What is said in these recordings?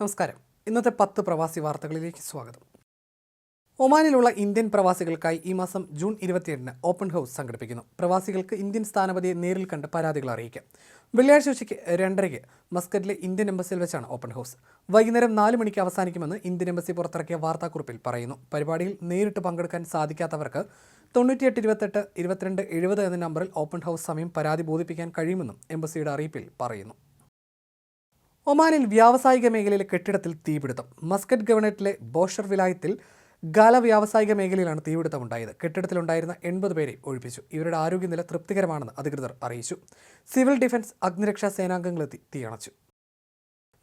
നമസ്കാരം. ഇന്നത്തെ പത്ത് പ്രവാസി വാർത്തകളിലേക്ക് സ്വാഗതം. ഒമാനിലുള്ള ഇന്ത്യൻ പ്രവാസികൾക്കായി ഈ മാസം ജൂൺ ഇരുപത്തിയേഴിന് ഓപ്പൺ ഹൗസ് സംഘടിപ്പിക്കുന്നു. പ്രവാസികൾക്ക് ഇന്ത്യൻ സ്ഥാനപതിയെ നേരിൽ കണ്ട് പരാതികൾ അറിയിക്കാം. വെള്ളിയാഴ്ച ഉച്ചയ്ക്ക് രണ്ടരയ്ക്ക് മസ്കറ്റിലെ ഇന്ത്യൻ എംബസിയിൽ വെച്ചാണ് ഓപ്പൺ ഹൗസ്. വൈകുന്നേരം നാല് മണിക്ക് അവസാനിക്കുമെന്ന് ഇന്ത്യൻ എംബസി പുറത്തിറക്കിയ വാർത്താക്കുറിപ്പിൽ പറയുന്നു. പരിപാടിയിൽ നേരിട്ട് പങ്കെടുക്കാൻ സാധിക്കാത്തവർക്ക് തൊണ്ണൂറ്റിയെട്ട് ഇരുപത്തെട്ട് ഇരുപത്തിരണ്ട് എഴുപത് എന്ന നമ്പറിൽ ഓപ്പൺ ഹൗസ് സമയം പരാതി ബോധിപ്പിക്കാൻ കഴിയുമെന്നും എംബസിയുടെ അറിയിപ്പിൽ പറയുന്നു. ഒമാനിൽ വ്യാവസായിക മേഖലയിലെ കെട്ടിടത്തിൽ തീപിടുത്തം. മസ്കറ്റ് ഗവർണേറ്റിലെ ബോഷർ വിലായത്തിൽ ഗാല വ്യാവസായിക മേഖലയിലാണ് തീപിടുത്തം ഉണ്ടായത്. കെട്ടിടത്തിലുണ്ടായിരുന്ന എൺപത് പേരെ ഒഴിപ്പിച്ചു. ഇവരുടെ ആരോഗ്യനില തൃപ്തികരമാണെന്ന് അധികൃതർ അറിയിച്ചു. സിവിൽ ഡിഫൻസ് അഗ്നിരക്ഷാ സേനാംഗങ്ങളെത്തി തീയണച്ചു.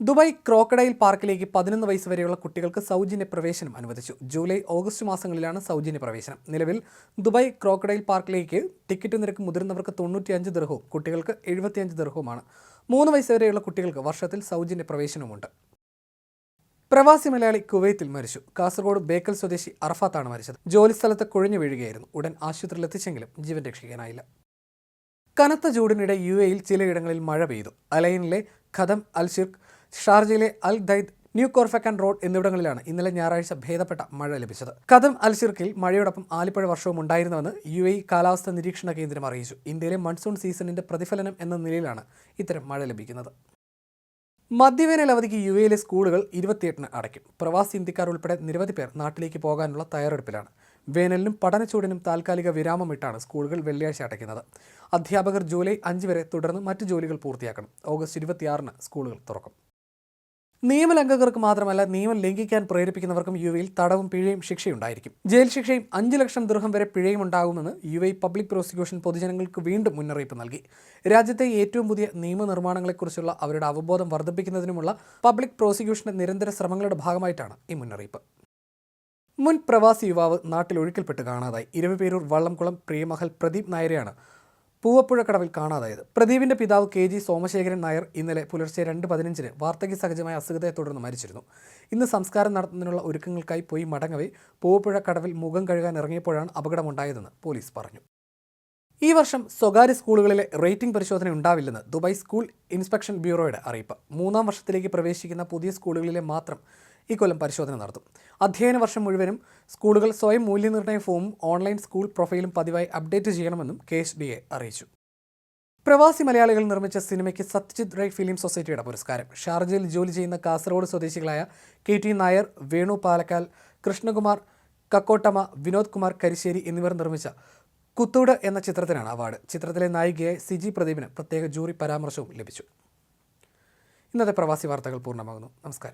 ദുബായ് ക്രോക്കഡൈൽ പാർക്കിലേക്ക് പതിനൊന്ന് വയസ്സ് വരെയുള്ള കുട്ടികൾക്ക് സൗജന്യ പ്രവേശനം അനുവദിച്ചു. ജൂലൈ ഓഗസ്റ്റ് മാസങ്ങളിലാണ് സൗജന്യ പ്രവേശനം. നിലവിൽ ദുബായ് ക്രോക്കഡൈൽ പാർക്കിലേക്ക് ടിക്കറ്റ് നിരക്ക് മുതിർന്നവർക്ക് തൊണ്ണൂറ്റിയഞ്ച് ദർഹവും കുട്ടികൾക്ക് എഴുപത്തിയഞ്ച് ദർഹവുമാണ്. മൂന്ന് വയസ്സ് വരെയുള്ള കുട്ടികൾക്ക് വർഷത്തിൽ സൗജന്യ പ്രവേശനവുമുണ്ട് പ്രവാസി മലയാളി കുവൈത്തിൽ മരിച്ചു. കാസർഗോഡ് ബേക്കൽ സ്വദേശി അറഫാത്താണ് മരിച്ചത്. ജോലിസ്ഥലത്ത് കുഴഞ്ഞു വീഴുകയായിരുന്നു. ഉടൻ ആശുപത്രിയിൽ എത്തിച്ചെങ്കിലും ജീവൻ രക്ഷിക്കാനായില്ല കനത്ത ചൂടിനിടെ യു എയിൽ ചിലയിടങ്ങളിൽ മഴ പെയ്തു. അലൈനിലെ ഖദം അൽ ഷാർജയിലെ അൽ ദൈദ് ന്യൂ കോർഫക്കൻ റോഡ് എന്നിവിടങ്ങളിലാണ് ഇന്നലെ ഞായറാഴ്ച ഭേദപ്പെട്ട മഴ ലഭിച്ചത്. കദം അൽസിർക്കിൽ മഴയോടൊപ്പം ആലിപ്പഴ വർഷവും ഉണ്ടായിരുന്നുവെന്ന് യു എ കാലാവസ്ഥാ നിരീക്ഷണ കേന്ദ്രം അറിയിച്ചു. ഇന്ത്യയിലെ മൺസൂൺ സീസണിന്റെ പ്രതിഫലനം എന്ന നിലയിലാണ് ഇത്തരം മഴ ലഭിക്കുന്നത്. മധ്യവേനൽ അവധിക്ക് യു എയിലെ സ്കൂളുകൾ ഇരുപത്തിയെട്ടിന് അടയ്ക്കും. പ്രവാസി ഇന്ത്യക്കാർ ഉൾപ്പെടെ നിരവധി പേർ നാട്ടിലേക്ക് പോകാനുള്ള തയ്യാറെടുപ്പിലാണ്. വേനലിനും പഠനച്ചൂടിനും താൽക്കാലിക വിരാമമിട്ടാണ് സ്കൂളുകൾ വെള്ളിയാഴ്ച അടയ്ക്കുന്നത്. അധ്യാപകർ ജൂലൈ അഞ്ച് വരെ തുടർന്ന് മറ്റ് ജോലികൾ പൂർത്തിയാക്കണം. ഓഗസ്റ്റ് ഇരുപത്തിയാറിന് സ്കൂളുകൾ തുറക്കും. നിയമലംഘകർക്ക് മാത്രമല്ല നിയമം ലംഘിക്കാൻ പ്രേരിപ്പിക്കുന്നവർക്കും യു എയിൽ തടവും പിഴയും ശിക്ഷയുണ്ടായിരിക്കും. ജയിൽ ശിക്ഷയും അഞ്ച് ലക്ഷം ദൃഹം വരെ പിഴയും ഉണ്ടാകുമെന്ന് യു എ പബ്ലിക് പ്രോസിക്യൂഷൻ പൊതുജനങ്ങൾക്ക് വീണ്ടും മുന്നറിയിപ്പ് നൽകി. രാജ്യത്തെ ഏറ്റവും പുതിയ നിയമനിർമ്മാണങ്ങളെക്കുറിച്ചുള്ള അവരുടെ അവബോധം വർദ്ധിപ്പിക്കുന്നതിനുമുള്ള പബ്ലിക് പ്രോസിക്യൂഷന്റെ നിരന്തര ശ്രമങ്ങളുടെ ഭാഗമായിട്ടാണ് ഈ മുന്നറിയിപ്പ്. മുൻ പ്രവാസി യുവാവ് നാട്ടിൽ ഒഴുക്കിൽപ്പെട്ട് കാണാതായി. ഇരവിപേരൂർ വള്ളംകുളം പ്രിയമഹൽ പ്രദീപ് നായരെയാണ് പൂവപ്പുഴ കടവിൽ കാണാതായത്. പ്രദീപിന്റെ പിതാവ് കെ ജി സോമശേഖരൻ നായർ ഇന്നലെ പുലർച്ചെ രണ്ട് പതിനഞ്ചിന് വാർദ്ധക്യ സഹജമായ അസുഖത്തെ തുടർന്ന് മരിച്ചിരുന്നു. ഇന്ന് സംസ്കാരം നടത്തുന്നതിനുള്ള ഒരുക്കങ്ങൾക്കായി പോയി മടങ്ങവേ പൂവപ്പുഴ കടവിൽ മുഖം കഴുകാൻ ഇറങ്ങിയപ്പോഴാണ് അപകടമുണ്ടായതെന്ന് പോലീസ് പറഞ്ഞു. ഈ വർഷം സ്വകാര്യ സ്കൂളുകളിലെ റേറ്റിംഗ് പരിശോധന ഉണ്ടാവില്ലെന്ന് ദുബായ് സ്കൂൾ ഇൻസ്പെക്ഷൻ ബ്യൂറോയുടെ അറിയിപ്പ്. മൂന്നാം വർഷത്തിലേക്ക് പ്രവേശിക്കുന്ന പുതിയ സ്കൂളുകളിലെ മാത്രം ഇക്കൊല്ലം പരിശോധന നടത്തും. അധ്യയന വർഷം മുഴുവനും സ്കൂളുകൾ സ്വയം മൂല്യനിർണയ ഫോമും ഓൺലൈൻ സ്കൂൾ പ്രൊഫൈലും പതിവായി അപ്ഡേറ്റ് ചെയ്യണമെന്നും കെ അറിയിച്ചു. പ്രവാസി മലയാളികൾ നിർമ്മിച്ച സിനിമയ്ക്ക് സത്യജിത് റൈ ഫിലിം സൊസൈറ്റിയുടെ പുരസ്കാരം. ഷാർജയിൽ ജോലി ചെയ്യുന്ന കാസർഗോഡ് സ്വദേശികളായ കെ ടി നായർ വേണു പാലക്കാൽ കൃഷ്ണകുമാർ കക്കോട്ടമ വിനോദ് കുമാർ കരിശ്ശേരി എന്നിവർ നിർമ്മിച്ച കുത്തൂട് എന്ന ചിത്രത്തിനാണ് അവാർഡ്. ചിത്രത്തിലെ നായികയായി സിജി പ്രദീപിന് പ്രത്യേക ജൂറി പരാമർശവും ലഭിച്ചു. ഇന്നത്തെ പ്രവാസി വാർത്തകൾ പൂർണമാകുന്നു. നമസ്കാരം.